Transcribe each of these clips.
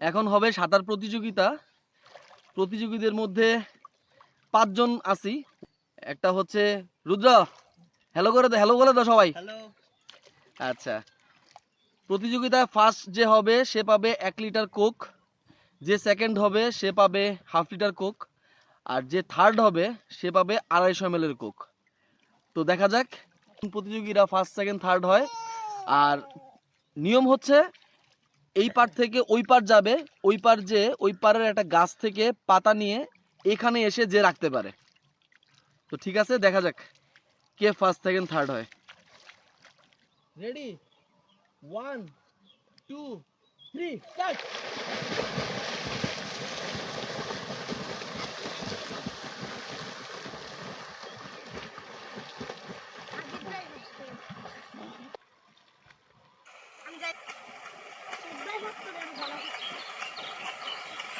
এখন হবে সাঁতার প্রতিযোগিতা। প্রতিযোগীদের মধ্যে পাঁচজন আছি। একটা হচ্ছে রুদ্র। হ্যালো করে দে হ্যালো করে দাও সবাই। আচ্ছা। প্রতিযোগিতায় ফার্স্ট যে হবে সে পাবে এক লিটার কোক। যে সেকেন্ড হবে সে পাবে হাফ লিটার কোক। আর যে থার্ড হবে সে পাবে আড়াইশো এম কোক। তো দেখা যাক। প্রতিযোগীরা ফার্স্ট সেকেন্ড থার্ড হয়। আর নিয়ম হচ্ছে এই পার থেকে ওই পার যাবে ওই পার যে ওই পারের একটা গাছ থেকে পাতা নিয়ে এখানে এসে যে রাখতে পারে। তো ঠিক আছে দেখা যাক কে ফার্স্ট সেকেন্ড থার্ড হয়। Ready one two three start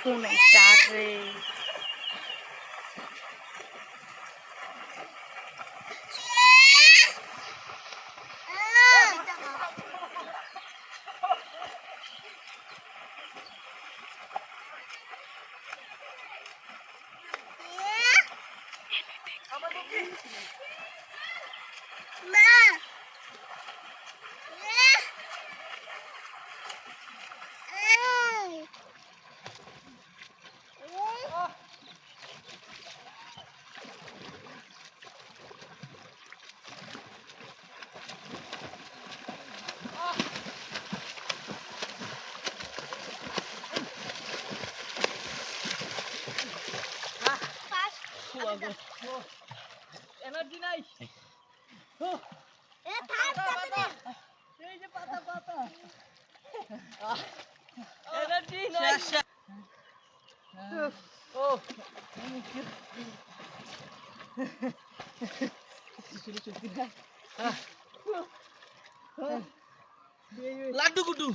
不能瞎追。妈，妈，energy নাই। এই যে পাতা পাতা। এনার্জি নাই। ও। লাড্ডু গুড্ডু